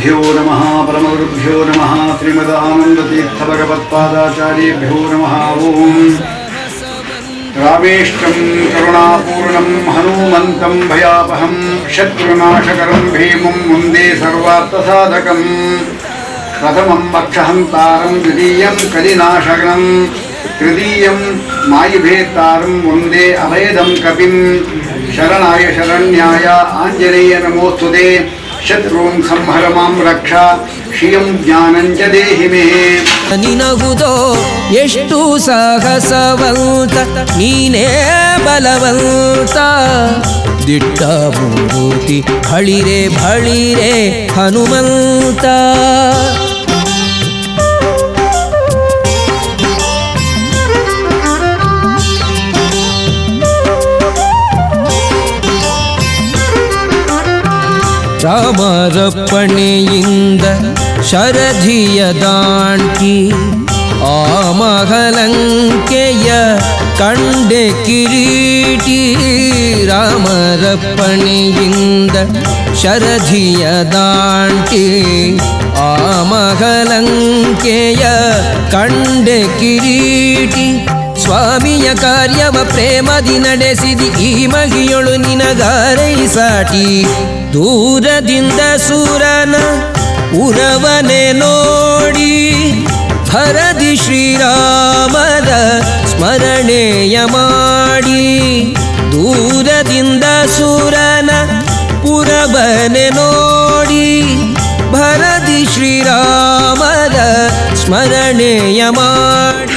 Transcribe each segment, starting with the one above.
श्रीगुरुभ्यो नम, परमगुरुभ्यो नम, श्रीमदानन्दतीर्थभगवत्पादाचार्येभ्यो नमः ॐ रामेष्टं करुणापूर्णं हनुमन्तं भयापहं शत्रुनाशकरं भीमं मुन्दे सर्वार्थसाधकं। प्रथमं वक्षहन्तारं, द्वितीयं कलिनाशकनं तृतीयं मायुभेत्तारं वंदे अभेदं कपिं। शरणाय शरण्याय, आञ्जनेय नमोऽस्तु ते। ಶತ್ರುಂ ಸಂಹರ ಮಾಂ ರಕ್ಷ, ಶ್ರಿಯಂ ಜ್ಞಾನಂಚ ದೇಹಿ ಮೇ. ನಿನಗುದೋ ಎಷ್ಟು ಸಾಹಸವಂತ, ನೀನೇ ಬಲವಂತ. ದಿಟ್ಟ ಮೂರ್ತಿ ಹಳಿರೆ ಬಳಿರೆ ಹನುಮಂತ. ராமரப்பணே இந்த ஷரதியதாண்டி ஆமகலங்கேய கண்டே கிரீட்டி ராமரப்பணே இந்த ஷரதியதாண்டி ஆமகலங்கேய கண்டே கிரீட்டி ಸ್ವಾಮಿಯ ಕಾರ್ಯವ ಪ್ರೇಮದಿ ನಡೆಸಿದಿ. ಈ ಮಗಿಯೊಳು ನಿನಗಾರೈ ಸಾಟಿ. ದೂರದಿಂದ ಸೂರನ ಉರವನೆ ನೋಡಿ. ಭರದಿ ಶ್ರೀರಾಮದ ಸ್ಮರಣೆಯ ಮಾಡಿ. ದೂರದಿಂದ ಸೂರನ ಪುರವನೆ ನೋಡಿ. ಭರದಿ ಶ್ರೀರಾಮದ ಸ್ಮರಣೆಯ ಮಾಡಿ.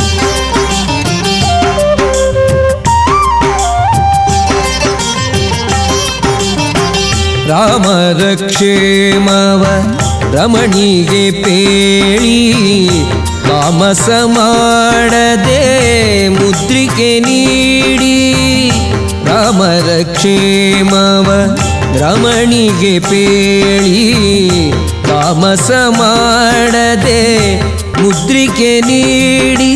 ರಾಮರ ಕ್ಷೇಮವ ರಮಣಿಗೆ ಪೇಳಿ ತಾಮಸ ಮಾಡದೆ ಮುದ್ರಿಕೆ ನೀಡಿ ರಾಮರ ಕ್ಷೇಮವ ರಮಣಿಗೆ ಪೇಳಿ ತಾಮಸ ಮಾಡದೆ ಮುದ್ರಿಕೆ ನೀಡಿ